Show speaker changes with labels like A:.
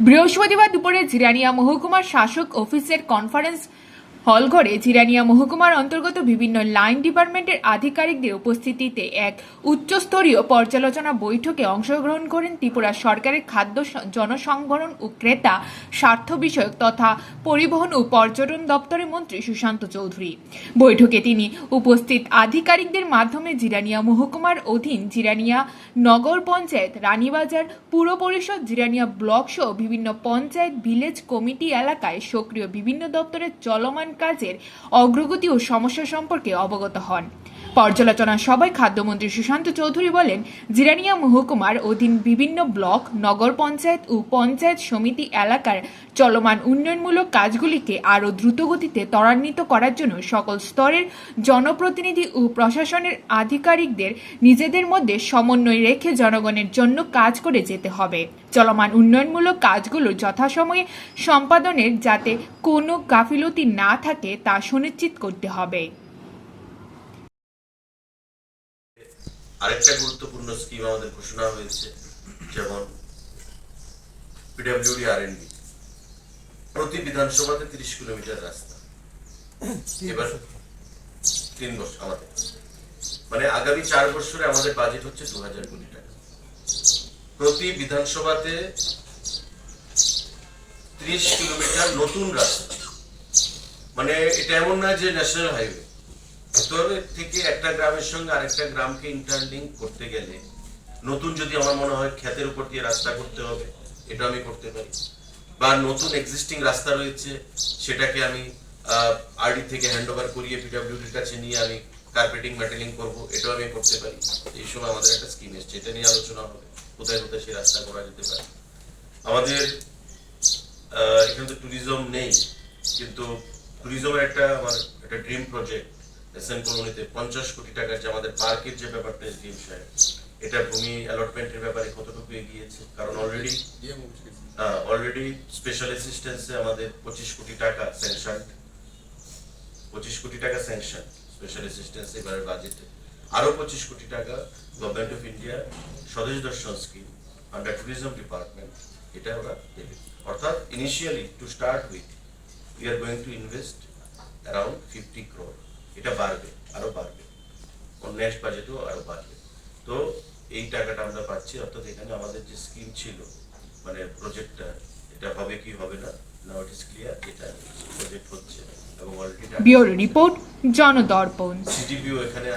A: বৃহস্পতিবার দুপুরে জিরানিয়া মহকুমার শাসক অফিসের কনফারেন্স হলঘরে জিরানিয়া মহকুমার অন্তর্গত বিভিন্ন লাইন ডিপার্টমেন্টের আধিকারিকদের উপস্থিতিতে এক উচ্চস্তরীয় পর্যালোচনা বৈঠকে অংশগ্রহণ করেন ত্রিপুরা সরকারের খাদ্য জনসংভরণ ও ক্রেতা স্বার্থ বিষয়ক তথা পরিবহন ও পর্যটন দপ্তরের মন্ত্রী সুশান্ত চৌধুরী। বৈঠকে তিনি উপস্থিত আধিকারিকদের মাধ্যমে জিরানিয়া মহকুমার অধীন জিরানিয়া নগর পঞ্চায়েত, রানীবাজার, পুর পরিষদ, জিরানিয়া ব্লক সহ বিভিন্ন পঞ্চায়েত, ভিলেজ, কমিটি এলাকায় সক্রিয় বিভিন্ন দপ্তরের চলমান কাজের অগ্রগতি ও সমস্যা সম্পর্কে অবগত হন। পর্যালোচনা সভায় খাদ্যমন্ত্রী সুশান্ত চৌধুরী বলেন, জিরানিয়া মহকুমার অধীন বিভিন্ন ব্লক, নগর পঞ্চায়েত ও পঞ্চায়েত সমিতি এলাকার চলমান উন্নয়নমূলক কাজগুলিকে আরও দ্রুতগতিতে ত্বরান্বিত করার জন্য সকল স্তরের জনপ্রতিনিধি ও প্রশাসনের আধিকারিকদের নিজেদের মধ্যে সমন্বয় রেখে জনগণের জন্য কাজ করে যেতে হবে। চলমান উন্নয়নমূলক কাজগুলো যথাসময়ে সম্পাদনের যাতে কোনো গাফিলতি না থাকে তা সুনিশ্চিত করতে হবে।
B: আরেকটা গুরুত্বপূর্ণ স্কিম আমাদের ঘোষণা হয়েছে, যেমন পিডাব্লিউডি আর এন প্রতি বিধানসভাতে তিরিশ কিলোমিটার রাস্তা। এবার তিন বছর আমাদের। মানে আগামী চার বছরে আমাদের বাজেট হচ্ছে দু হাজার কোটি টাকা। প্রতি বিধানসভাতে ত্রিশ কিলোমিটার নতুন রাস্তা। মানে এটা এমন না যে ন্যাশনাল হাইওয়ে ভেতরে থেকে একটা গ্রামের সঙ্গে আরেকটা গ্রামকে ইন্টারলিঙ্ক করতে গেলে নতুন যদি আমার মনে হয় ক্ষেতের উপর দিয়ে রাস্তা করতে হবে, এটা আমি করতে পারি। বা নতুন এক্সিস্টিং রাস্তা রয়েছে, সেটাকে আমি আরডি থেকে হ্যান্ড ওভার করিয়ে পিডব্লিউডির কাছে নিয়ে আমি কার্পেটিং মেটেলিং করব, এটাও আমি করতে পারি। এই সময় আমাদের একটা স্কিম এসছে, এটা নিয়ে আলোচনা হবে, কোথায় কোথায় সেই রাস্তা করা যেতে পারে। আমাদের এখানে তো ট্যুরিজম নেই, কিন্তু ট্যুরিজমের একটা আমার একটা ড্রিম প্রজেক্ট এসএন কলোনিতে পঞ্চাশ কোটি টাকার যে আমাদের পার্কের যে ব্যাপারটা ড্রিম সাহেব, এটা ভূমি অ্যালটমেন্টের ব্যাপারে কতটুকু এগিয়েছে? কারণ অলরেডি অলরেডি স্পেশাল অ্যাসিস্ট্যান্সে আমাদের পঁচিশ কোটি টাকা স্যাংশন পঁচিশ কোটি টাকা স্যাংশন স্পেশাল অ্যাসিস্ট্যান্স এবারের বাজেটে আরও পঁচিশ কোটি টাকা গভর্নমেন্ট অফ ইন্ডিয়া স্বদেশ দর্শন স্কিম আন্ডার ট্যুরিজম ডিপার্টমেন্ট এটা ওরা দেবে। অর্থাৎ initially to start with we are going to invest around fifty crore এটা বাড়বে আরও বাড়বে। নেক্সট বাজেটও আরও বাড়বে। তো এই টাকাটা আমরা পাচ্ছি অর্থাৎ এখানে আমাদের যে স্কিম ছিল মানে প্রজেক্টটা এটা হবে কি হবে না নাও ইট ইজ ক্লিয়ার এটা প্রজেক্ট হচ্ছে এবং already
A: bureau report Janadarpan.
B: CTPO এখানে